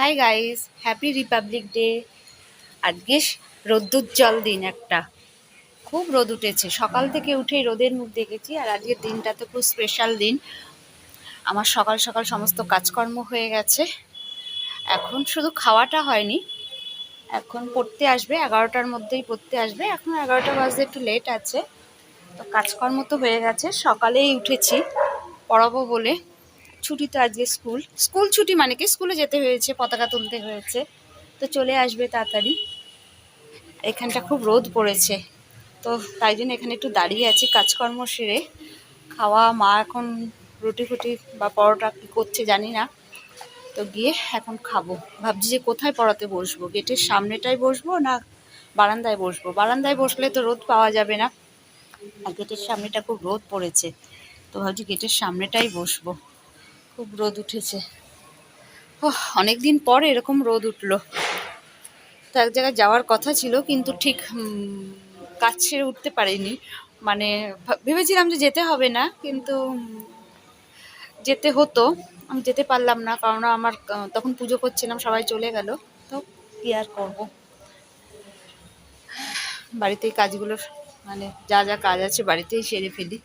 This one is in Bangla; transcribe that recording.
Hi guys happy republic day আজকে রোদ্দুজ্জ্বল দিন একটা। খুব রোদ উঠেছে। সকাল থেকে উঠেই রোদের মুখ দেখেছি, আর আজকের দিনটা তো খুব স্পেশাল দিন। আমার সকাল সকাল সমস্ত কাজকর্ম হয়ে গেছে। এখন শুধু খাওয়াটা হয়নি। এখন পড়তে আসবে, এগারোটার মধ্যেই পড়তে আসবে। এখন এগারোটা বাজতে একটু লেট আছে। তো কাজকর্ম তো হয়ে গেছে। সকালেই উঠেছি, পড়াবো বলে। ছুটি তো আজকে স্কুল। স্কুল ছুটি মানে কি? স্কুলে যেতে হয়েছে, পতাকা তুলতে হয়েছে। তো চলে আসবে তাড়াতাড়ি। এখানটা খুব রোদ পড়েছে। তো তাই জন্য এখানে একটু দাঁড়িয়ে আছি, কাজকর্ম সেরে। খাওয়া, মা এখন রুটি ফুটি বা পরোটা কী করছে জানি না। তো গিয়ে এখন খাব। ভাবছি যে কোথায় পড়াতে বসবো? গেটের সামনেটাই বসবো না বারান্দায় বসবো? বারান্দায় বসলে তো রোদ পাওয়া যাবে না। আর গেটের সামনেটা খুব রোদ পড়েছে। তো ভাবছি গেটের সামনেটাই বসবো। খুব রোদ উঠেছে। অনেক দিন পর এরকম রোদ উঠল। তো এক জায়গায় যাওয়ার কথা ছিল, কিন্তু ঠিক কাজ ছেড়ে উঠতে পারিনি। মানে ভেবেছিলাম যে যেতে হবে না, কিন্তু যেতে হতো। আমি যেতে পারলাম না, কারণ আমার তখন পুজো করছিলাম, সবাই চলে গেল। তো কি আর করব? বাড়িতেই কাজগুলো মানে যা যা কাজ আছে বাড়িতেই সেরে ফেলি।